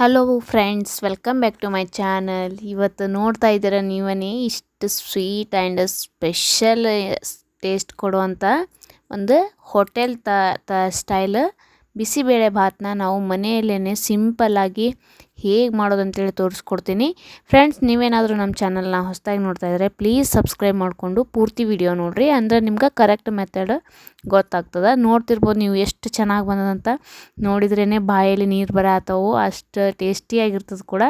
Hello friends welcome back to my channel ಇವತ್ತು ನೋಡ್ತಾ ಇದ್ದೀರ ನೀವೇ ಇಷ್ಟು ಸ್ವೀಟ್ ಆ್ಯಂಡ್ ಸ್ಪೆಷಲ್ ಟೇಸ್ಟ್ ಕೊಡುವಂಥ ಒಂದು ಹೋಟೆಲ್ ತ ತ ಸ್ಟೈಲ್ ಬಿಸಿಬೇಳೆ ಭಾತನ್ನ ನಾವು ಮನೆಯಲ್ಲೇ ಸಿಂಪಲ್ಲಾಗಿ ಹೇಗೆ ಮಾಡೋದು ಅಂತೇಳಿ ತೋರಿಸ್ಕೊಡ್ತೀನಿ. ಫ್ರೆಂಡ್ಸ್ ನೀವೇನಾದರೂ ನಮ್ಮ ಚಾನಲ್ನ ಹೊಸದಾಗಿ ನೋಡ್ತಾ ಇದ್ದರೆ ಪ್ಲೀಸ್ ಸಬ್ಸ್ಕ್ರೈಬ್ ಮಾಡಿಕೊಂಡು ಪೂರ್ತಿ ವಿಡಿಯೋ ನೋಡಿರಿ. ಅಂದರೆ ನಿಮ್ಗೆ ಕರೆಕ್ಟ್ ಮೆಥಡ್ ಗೊತ್ತಾಗ್ತದೆ. ನೋಡ್ತಿರ್ಬೋದು ನೀವು ಎಷ್ಟು ಚೆನ್ನಾಗಿ ಬಂದದಂತ. ನೋಡಿದ್ರೇ ಬಾಯಲ್ಲಿ ನೀರು ಬರತ್ತವು ಅಷ್ಟು ಟೇಸ್ಟಿಯಾಗಿರ್ತದೆ ಕೂಡ.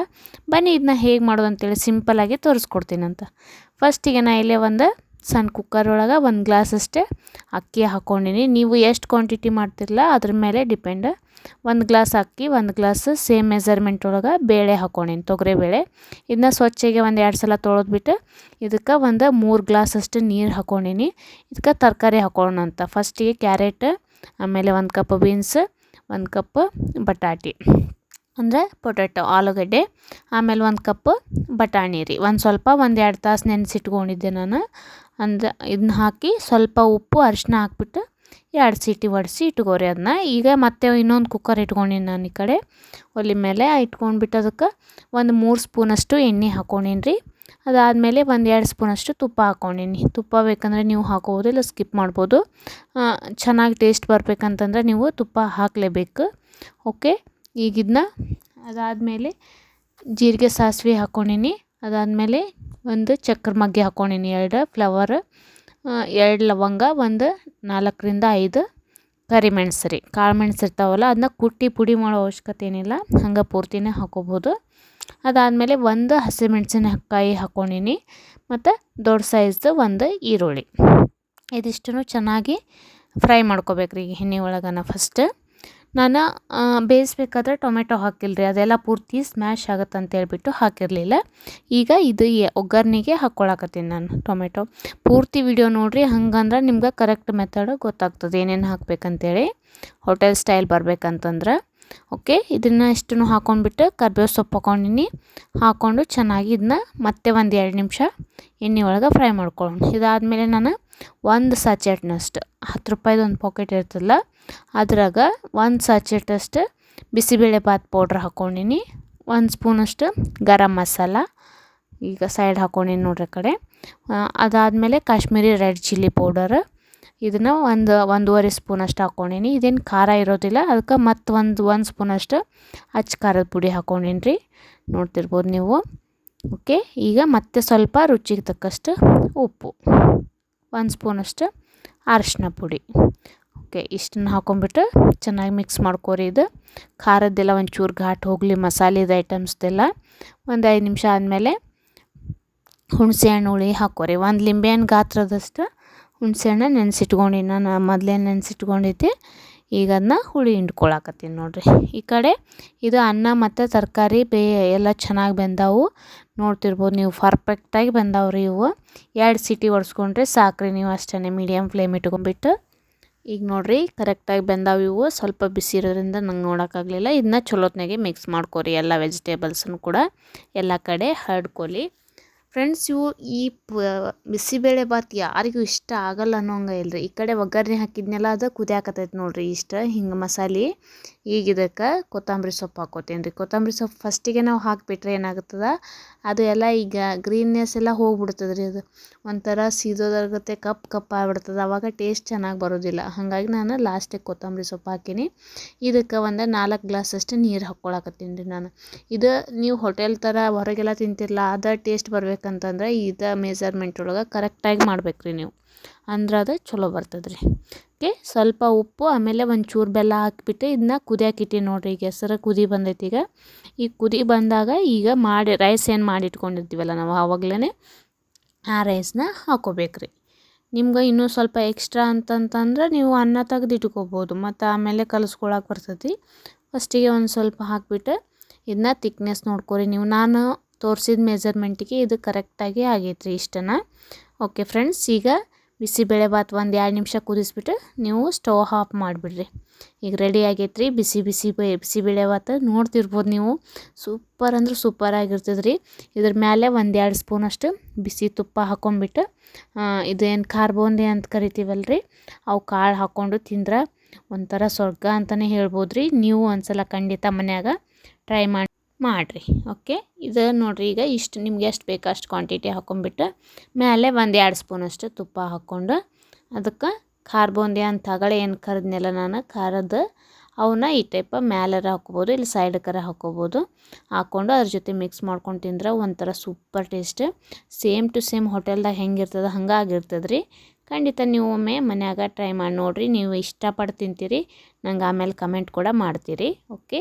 ಬನ್ನಿ ಇದನ್ನ ಹೇಗೆ ಮಾಡೋದು ಅಂತೇಳಿ ಸಿಂಪಲ್ಲಾಗಿ ತೋರಿಸ್ಕೊಡ್ತೀನಂತ. ಫಸ್ಟಿಗೆ ನಾ ಇಲ್ಲೇ ಒಂದು ಸಣ್ಣ ಕುಕ್ಕರ್ ಒಳಗೆ ಒಂದು ಗ್ಲಾಸ್ ಅಷ್ಟೇ ಅಕ್ಕಿ ಹಾಕ್ಕೊಂಡಿನಿ ನೀವು ಎಷ್ಟು ಕ್ವಾಂಟಿಟಿ ಮಾಡ್ತಿರಲ್ಲ ಅದ್ರ ಮೇಲೆ ಡಿಪೆಂಡ್ ಒಂದು ಗ್ಲಾಸ್ ಅಕ್ಕಿ, ಒಂದು ಗ್ಲಾಸ್ ಸೇಮ್ ಮೆಸರ್ಮೆಂಟ್ ಒಳಗೆ ಬೇಳೆ ಹಾಕ್ಕೊಂಡಿನಿ ತೊಗರಿ ಬೇಳೆ. ಇದನ್ನ ಸ್ವಚ್ಛಗೆ ಒಂದು ಎರಡು ಸಲ ತೊಳೆದ್ಬಿಟ್ಟು ಇದಕ್ಕೆ ಒಂದು ಮೂರು ಗ್ಲಾಸ್ ಅಷ್ಟು ನೀರು ಹಾಕ್ಕೊಂಡಿನಿ ಇದಕ್ಕೆ ತರಕಾರಿ ಹಾಕೋಣ ಅಂತ. ಫಸ್ಟಿಗೆ ಕ್ಯಾರೆಟ್, ಆಮೇಲೆ ಒಂದು ಕಪ್ ಬೀನ್ಸ್ ಒಂದು ಕಪ್ ಬಟಾಟಿ. ಅಂದರೆ ಪೊಟ್ಯಾಟೊ, ಆಲೂಗಡ್ಡೆ, ಆಮೇಲೆ ಒಂದು ಕಪ್ ಬಟಾಣಿ ರೀ. ಒಂದು ಸ್ವಲ್ಪ ಒಂದು ಎರಡು ತಾಸು ನೆನೆಸಿಟ್ಕೊಂಡಿದ್ದೆ ನಾನು. ಅಂದ್ರೆ ಇದನ್ನ ಹಾಕಿ ಸ್ವಲ್ಪ ಉಪ್ಪು, ಅರಿಶಿನ ಹಾಕ್ಬಿಟ್ಟು ಎರಡು ಸೀಟಿ ಒಡಿಸಿ ಇಟ್ಕೋರಿ ಅದನ್ನ ಈಗ ಮತ್ತೆ ಇನ್ನೊಂದು ಕುಕ್ಕರ್ ಇಟ್ಕೊಂಡಿನಿ ನಾನು ಈ ಕಡೆ. ಒಲೆ ಮೇಲೆ ಇಟ್ಕೊಂಡ್ಬಿಟ್ಟು ಅದಕ್ಕೆ ಒಂದು ಮೂರು ಸ್ಪೂನಷ್ಟು ಎಣ್ಣೆ ಹಾಕ್ಕೊಂಡಿನಿ ರೀ. ಅದಾದಮೇಲೆ ಒಂದು ಎರಡು ಸ್ಪೂನಷ್ಟು ತುಪ್ಪ ಹಾಕ್ಕೊಂಡಿನಿ ತುಪ್ಪ ಬೇಕಂದರೆ ನೀವು ಹಾಕೋಬೋದು ಇಲ್ಲ ಸ್ಕಿಪ್ ಮಾಡ್ಬೋದು. ಚೆನ್ನಾಗಿ ಟೇಸ್ಟ್ ಬರಬೇಕಂತಂದ್ರೆ ನೀವು ತುಪ್ಪ ಹಾಕಲೇಬೇಕು. ಓಕೆ? ಈಗ ಇದನ್ನ ಅದಾದಮೇಲೆ ಜೀರಿಗೆ ಸಾಸಿವೆ ಹಾಕ್ಕೊಂಡೀನಿ ಅದಾದಮೇಲೆ ಒಂದು ಚಕ್ರ ಮಗ್ಗಿ ಹಾಕ್ಕೊಂಡೀನಿ ಎರಡು ಫ್ಲವರ್ ಎರಡು ಲವಂಗ, ಒಂದು ನಾಲ್ಕರಿಂದ ಐದು ಕರಿಮೆಣಸು ರೀ ಕಾಳು ಮೆಣಸು ಇರ್ತಾವಲ್ಲ ಅದನ್ನ ಕುಟ್ಟಿ ಪುಡಿ ಮಾಡೋ ಅವಶ್ಯಕತೆ ಏನಿಲ್ಲ, ಹಂಗೆ ಪೂರ್ತಿನೇ ಹಾಕೋಬೋದು ಅದಾದಮೇಲೆ ಒಂದು ಹಸಿಮೆಣಸಿನಕಾಯಿ ಹಾಕ್ಕೊಂಡೀನಿ ಮತ್ತು ದೊಡ್ಡ ಸೈಜ್ದು ಒಂದು ಈರುಳ್ಳಿ. ಇದಿಷ್ಟನ್ನು ಚೆನ್ನಾಗಿ ಫ್ರೈ ಮಾಡ್ಕೋಬೇಕು ರೀ ಎಣ್ಣೆ ಒಳಗನ ಫಸ್ಟ್ ನಾನು ಬೇಯಿಸ್ಬೇಕಾದ್ರೆ ಟೊಮೆಟೊ ಹಾಕಿಲ್ಲ ರೀ ಅದೆಲ್ಲ ಪೂರ್ತಿ ಸ್ಮ್ಯಾಶ್ ಆಗುತ್ತೆ ಅಂತ ಹೇಳ್ಬಿಟ್ಟು ಹಾಕಿರಲಿಲ್ಲ. ಈಗ ಇದು ಒಗ್ಗರಣೆಗೆ ಹಾಕ್ಕೊಳಕತ್ತೀನಿ ನಾನು ಟೊಮೆಟೊ. ಪೂರ್ತಿ ವಿಡಿಯೋ ನೋಡಿರಿ, ಹಂಗಂದ್ರೆ ನಿಮ್ಗೆ ಕರೆಕ್ಟ್ ಮೆಥಡ್ ಗೊತ್ತಾಗ್ತದೆ ಏನೇನು ಹಾಕ್ಬೇಕಂತೇಳಿ. ಹೋಟೆಲ್ ಸ್ಟೈಲ್ ಬರ್ಬೇಕಂತಂದ್ರೆ. ಓಕೆ, ಇದನ್ನು ಇಷ್ಟನ್ನು ಹಾಕೊಂಡ್ಬಿಟ್ಟು ಕರ್ಬೇವು ಸೊಪ್ಪು ಹಾಕೊಂಡಿನಿ. ಹಾಕ್ಕೊಂಡು ಚೆನ್ನಾಗಿ ಇದನ್ನ ಮತ್ತೆ ಒಂದು ಎರಡು ನಿಮಿಷ ಎಣ್ಣೆ ಒಳಗೆ ಫ್ರೈ ಮಾಡ್ಕೊಳ್ಳೋಣ. ಇದಾದಮೇಲೆ ನಾನು ಒಂದು ಸಾಚೆಟ್ನಷ್ಟು, ಹತ್ತು ರೂಪಾಯ್ದು ಒಂದು ಪಾಕೆಟ್ ಇರ್ತದಲ್ಲ ಅದ್ರಾಗ ಒಂದು ಸಾಚೆಟಷ್ಟು ಬಿಸಿಬೇಳೆ ಭಾತ್ ಪೌಡ್ರ್ ಹಾಕ್ಕೊಂಡಿನಿ ಒಂದು ಸ್ಪೂನಷ್ಟು ಗರಂ ಮಸಾಲ, ಈಗ ಸೈಡ್ ಹಾಕ್ಕೊಂಡಿನಿ ನೋಡ್ರಿ ಕಡೆ. ಅದಾದಮೇಲೆ ಕಾಶ್ಮೀರಿ ರೆಡ್ ಚಿಲ್ಲಿ ಪೌಡರ್ ಇದನ್ನು ಒಂದು, ಒಂದೂವರೆ ಸ್ಪೂನಷ್ಟು ಹಾಕ್ಕೊಂಡೀನಿ ಇದೇನು ಖಾರ ಇರೋದಿಲ್ಲ. ಅದಕ್ಕೆ ಮತ್ತು ಒಂದು ಒಂದು ಸ್ಪೂನಷ್ಟು ಅಚ್ಚ ಖಾರದ ಪುಡಿ ಹಾಕ್ಕೊಂಡೀನಿ ರೀ ನೋಡ್ತಿರ್ಬೋದು ನೀವು. ಓಕೆ, ಈಗ ಮತ್ತೆ ಸ್ವಲ್ಪ ರುಚಿಗೆ ತಕ್ಕಷ್ಟು ಉಪ್ಪು. ಒಂದು ಸ್ಪೂನಷ್ಟು ಅರಿಶಿನ ಪುಡಿ. ಓಕೆ, ಇಷ್ಟನ್ನು ಹಾಕ್ಕೊಂಬಿಟ್ಟು ಚೆನ್ನಾಗಿ ಮಿಕ್ಸ್ ಮಾಡ್ಕೋರಿ ಇದು. ಖಾರದ್ದೆಲ್ಲ ಒಂಚೂರು ಘಾಟ್ ಹೋಗಲಿ ಮಸಾಲೆದು ಐಟಮ್ಸ್ದೆಲ್ಲ. ಒಂದು ಐದು ನಿಮಿಷ ಆದಮೇಲೆ ಹುಣಸೆ ಹಣ್ಣು ಹುಳಿ ಹಾಕೋರಿ. ಒಂದು ಲಿಂಬೆ ಹಣ್ಣು ಗಾತ್ರದಷ್ಟು ಹುಣಸೆಹಣ್ಣು ನೆನೆಸಿಟ್ಕೊಂಡು ನಾನು ಮೊದಲೇ ನೆನೆಸಿಟ್ಕೊಂಡಿದ್ದೆ. ಈಗ ಅದನ್ನ ಹುಳಿ ಹಿಂಡ್ಕೊಳಕತ್ತೀನಿ ನೋಡಿರಿ. ಈ ಕಡೆ ಇದು ಅನ್ನ ಮತ್ತು ತರಕಾರಿ ಬೇ ಎಲ್ಲ ಚೆನ್ನಾಗಿ ಬೆಂದಾವು. ನೋಡ್ತಿರ್ಬೋದು ನೀವು ಪರ್ಫೆಕ್ಟಾಗಿ ಬೆಂದಾವ್ರಿ ಇವು. ಎರಡು ಸಿಟಿ ಒಡ್ಸ್ಕೊಂಡ್ರೆ ಸಾಕ್ರಿ ನೀವು ಅಷ್ಟೇ ಮೀಡಿಯಮ್ ಫ್ಲೇಮ್ ಇಟ್ಕೊಂಡ್ಬಿಟ್ಟು. ಈಗ ನೋಡಿರಿ ಕರೆಕ್ಟಾಗಿ ಬೆಂದಾವು ಇವು. ಸ್ವಲ್ಪ ಬಿಸಿ ಇರೋದ್ರಿಂದ ನಂಗೆ ನೋಡೋಕ್ಕಾಗಲಿಲ್ಲ. ಇದನ್ನ ಚಲೋತ್ನಾಗೆ ಮಿಕ್ಸ್ ಮಾಡ್ಕೊರಿ, ಎಲ್ಲ ವೆಜಿಟೇಬಲ್ಸನ್ನು ಕೂಡ. ಎಲ್ಲ ಕಡೆ ಹರಡ್ಕೊಲಿ ಫ್ರೆಂಡ್ಸ್ ಇವು ಈ ಬಿಸಿಬೇಳೆ ಭಾತ್ ಯಾರಿಗೂ ಇಷ್ಟ ಆಗಲ್ಲ ಅನ್ನೋಂಗೆ ಇಲ್ರಿ. ಈ ಕಡೆ ಒಗ್ಗರಣೆ ಹಾಕಿದ್ನೆಲ್ಲ ಅದು ಕುದಿಯಾಕತ್ತೈತೆ ನೋಡಿರಿ ಇಷ್ಟ. ಹಿಂಗೆ ಮಸಾಲೆ, ಈಗ ಇದಕ್ಕೆ ಕೊತ್ತಂಬರಿ ಸೊಪ್ಪು ಹಾಕೋತೀನಿ ರೀ ಕೊತ್ತಂಬರಿ ಸೊಪ್ಪು ಫಸ್ಟಿಗೆ ನಾವು ಹಾಕಿಬಿಟ್ರೆ ಏನಾಗುತ್ತದೆ? ಅದು ಎಲ್ಲ ಈಗ ಗ್ರೀನ್ನೆಸ್ ಎಲ್ಲ ಹೋಗ್ಬಿಡ್ತದೆ ರೀ ಅದು. ಒಂಥರ ಸೀದೋದಾಗುತ್ತೆ ಕಪ್ ಕಪ್ ಆಗ್ಬಿಡ್ತದೆ. ಆವಾಗ ಟೇಸ್ಟ್ ಚೆನ್ನಾಗಿ ಬರೋದಿಲ್ಲ. ಹಾಗಾಗಿ ನಾನು ಲಾಸ್ಟಿಗೆ ಕೊತ್ತಂಬರಿ ಸೊಪ್ಪು ಹಾಕೀನಿ. ಇದಕ್ಕೆ ಒಂದು ನಾಲ್ಕು ಗ್ಲಾಸ್ ಅಷ್ಟು ನೀರು ಹಾಕ್ಕೊಳಕತ್ತೀನಿ ರೀ ನಾನು. ಇದು ನೀವು ಹೋಟೆಲ್ ಥರ ಹೊರಗೆಲ್ಲ ತಿಂತಿರಲ್ಲ ಅದು ಟೇಸ್ಟ್ ಬರ್ಬೇಕಂತಂದ್ರೆ ಇದು ಮೆಸರ್ಮೆಂಟ್ ಒಳಗೆ ಕರೆಕ್ಟಾಗಿ ಮಾಡ್ಬೇಕು ರೀ ನೀವು. ಅಂದ್ರೆ ಅದು ಚಲೋ ಬರ್ತದೆ ರೀ ಓಕೆ ಸ್ವಲ್ಪ ಉಪ್ಪು, ಆಮೇಲೆ ಒಂಚೂರು ಬೆಲ್ಲ ಹಾಕಿಬಿಟ್ಟು ಇದನ್ನ ಕುದಿಯಾಕಿಟ್ಟಿ ನೋಡಿರಿ ಈಗ ಹೆಸರು ಕುದಿ ಬಂದೈತಿ ಈಗ. ಈಗ ಕುದಿ ಬಂದಾಗ ಈಗ ಮಾಡಿ ರೈಸ್ ಏನು ಮಾಡಿ ಇಟ್ಕೊಂಡಿರ್ತೀವಲ್ಲ ನಾವು ಆವಾಗಲೇ ಆ ರೈಸ್ನ ಹಾಕೋಬೇಕು ರೀ ನಿಮ್ಗೆ ಇನ್ನೂ ಸ್ವಲ್ಪ ಎಕ್ಸ್ಟ್ರಾ ಅಂತಂತಂದ್ರೆ ನೀವು ಅನ್ನ ತೆಗೆದಿಟ್ಕೋಬೋದು, ಮತ್ತು ಆಮೇಲೆ ಕಲಿಸ್ಕೊಳಕ್ಕೆ ಬರ್ತೈತಿ. ಫಸ್ಟಿಗೆ ಒಂದು ಸ್ವಲ್ಪ ಹಾಕಿಬಿಟ್ಟು ಇದನ್ನ ತಿಕ್ನೆಸ್ ನೋಡ್ಕೊರಿ ನೀವು. ನಾನು ತೋರಿಸಿದ ಮೆಜರ್ಮೆಂಟಿಗೆ ಇದು ಕರೆಕ್ಟಾಗಿ ಆಗೈತೆ ರೀ ಇಷ್ಟನ್ನು ಓಕೆ ಫ್ರೆಂಡ್ಸ್ ಈಗ ಬಿಸಿಬೇಳೆ ಭಾತ್ ಒಂದು ಎರಡು ನಿಮಿಷ ಕುದಿಸ್ಬಿಟ್ಟು ನೀವು ಸ್ಟವ್ ಆಫ್ ಮಾಡಿಬಿಡ್ರಿ. ಈಗ ರೆಡಿ ಆಗೈತೆ ರೀ ಬಿಸಿ ಬಿಸಿ ಬಿಸಿಬೇಳೆ ಭಾತ್ ನೋಡ್ತಿರ್ಬೋದು ನೀವು. ಸೂಪರ್ ಅಂದ್ರೆ ಸೂಪರ್ ಆಗಿರ್ತದೆ ರೀ ಇದ್ರ ಮೇಲೆ ಒಂದು ಎರಡು ಸ್ಪೂನಷ್ಟು ಬಿಸಿ ತುಪ್ಪ ಹಾಕ್ಕೊಂಬಿಟ್ಟು ಇದೇನು ಖಾರ ಅಂತ ಕರಿತೀವಲ್ಲ ರೀ ಅವು ಕಾಳು ಹಾಕ್ಕೊಂಡು ತಿಂದ್ರೆ ಒಂಥರ ಸ್ವರ್ಗ ಅಂತಲೇ ಹೇಳ್ಬೋದು ರೀ ನೀವು ಒಂದ್ಸಲ ಖಂಡಿತ ಮನ್ಯಾಗ ಟ್ರೈ ಮಾಡಿ ಮಾಡಿರಿ ಓಕೆ ಇದು ನೋಡಿರಿ, ಈಗ ಇಷ್ಟು ನಿಮ್ಗೆ ಎಷ್ಟು ಬೇಕು ಅಷ್ಟು ಕ್ವಾಂಟಿಟಿ ಹಾಕೊಂಬಿಟ್ಟು ಮೇಲೆ ಒಂದು ಎರಡು ಸ್ಪೂನಷ್ಟು ತುಪ್ಪ ಹಾಕ್ಕೊಂಡು ಅದಕ್ಕೆ ಖಾರ ಬೂಂದಿ ಅಂತ ಏನು ಕರೆದ್ನೆಲ್ಲ ನಾನು, ಖಾರದ ಅವನ್ನ ಈ ಟೈಪ ಮ್ಯಾಲರ ಹಾಕ್ಕೋಬೋದು ಇಲ್ಲಿ ಸೈಡ್ ಕರ ಹಾಕ್ಕೋಬೋದು. ಹಾಕ್ಕೊಂಡು ಅದ್ರ ಜೊತೆ ಮಿಕ್ಸ್ ಮಾಡ್ಕೊಂಡು ತಿಂದ್ರೆ ಒಂಥರ super taste same to same ಹೋಟೆಲ್ದಾಗ ಹೆಂಗಿರ್ತದೆ ಹಂಗೆ ಆಗಿರ್ತದೆ ರೀ ಖಂಡಿತ ನೀವು ಒಮ್ಮೆ ಮನ್ಯಾಗ ಟ್ರೈ ಮಾಡಿ ನೋಡಿರಿ, ನೀವು ಇಷ್ಟಪಟ್ಟು ತಿಂತೀರಿ, ನಂಗೆ ಆಮೇಲೆ ಕಮೆಂಟ್ ಕೂಡ ಮಾಡ್ತೀರಿ okay